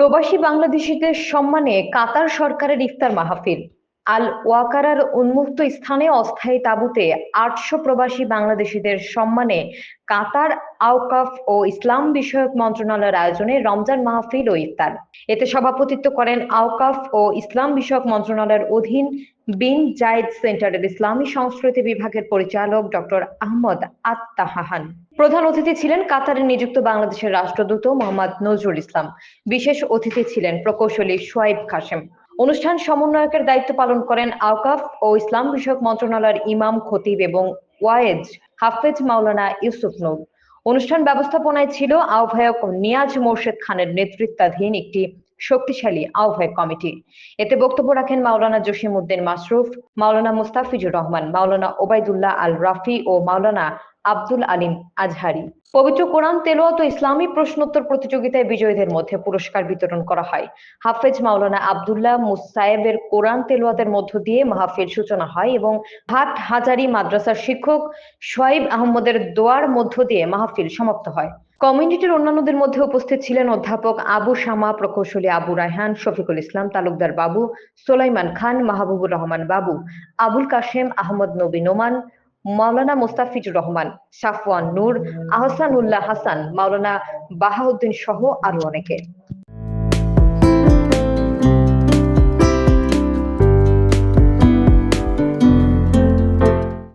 প্রবাসী বাংলাদেশিদের সম্মানে কাতার সরকারের ইফতার মাহফিল। আল ওয়াকারার উন্মুক্ত স্থানে অস্থায়ী তাঁবুতে আটশো প্রবাসী বাংলাদেশিদের সম্মানে কাতার আওকাফ ও ইসলাম বিষয়ক মন্ত্রণালয়ের আয়োজনে রমজান মাহফিল ও ইফতার। এতে সভাপতিত্ব করেন আওকাফ ও ইসলাম বিষয়ক মন্ত্রণালয়ের অধীন বিন জায়েদ সেন্টারের ইসলামী সংস্কৃতি বিভাগের পরিচালক ডক্টর আহমদ আত্তাহান প্রধান অতিথি ছিলেন কাতারে নিযুক্ত বাংলাদেশের রাষ্ট্রদূত মোহাম্মদ নজরুল ইসলাম। বিশেষ অতিথি ছিলেন প্রকৌশলী সোয়াইব কাশেম। অনুষ্ঠান সমন্বয়কের দায়িত্ব পালন করেন আওকাফ ও ইসলাম বিষয়ক মন্ত্রণালয়ের ইমাম, খতিব এবং ওয়ায়েজ হাফেজ মাওলানা ইউসুফ নূর। অনুষ্ঠান ব্যবস্থাপনায় ছিল আহ্বায়ক নিয়াজ মোর্শেদ খানের নেতৃত্বাধীন একটি শক্তিশালী আহ্বায়ক কমিটি। এতে বক্তব্য রাখেন মাওলানা জসিম উদ্দিন মাসরুফ, মাওলানা মুস্তাফিজুর রহমান, মাওলানা ওবায়দুল্লাহ আল রাফি ও মাওলানা আব্দুল আলিম আজহারি। পবিত্র কোরআন, তেলোয়াত ও ইসলামী প্রশ্নোত্তর প্রতিযোগিতায় বিজয়ীদের মধ্যে পুরস্কার বিতরণ করা হয়। হাফেজ মাওলানা আব্দুল্লাহ মুসায়েবের কোরআন, তেলোয়াতের মধ্য দিয়ে মাহফিল সূচনা হয় এবং হাট হাজারি মাদ্রাসার শিক্ষক সোয়াইব আহমদের দোয়ার মধ্য দিয়ে মাহফিল সমাপ্ত হয়। কমিউনিটির অন্যান্যদের মধ্যে উপস্থিত ছিলেন অধ্যাপক আবু শামা, প্রকৌশলী আবু রায়হান, শফিকুল ইসলাম, তালুকদার বাবু, সোলাইমান খান, মাহবুবুর রহমান বাবু, আবুল কাশেম, আহমদ নবী নোমান মাওলানা মোস্তাফিজুর রহমান সাফওয়ান নূর আহসানুল্লাহ হাসান মাওলানা বাহাউদ্দিন সহ আরও অনেকে।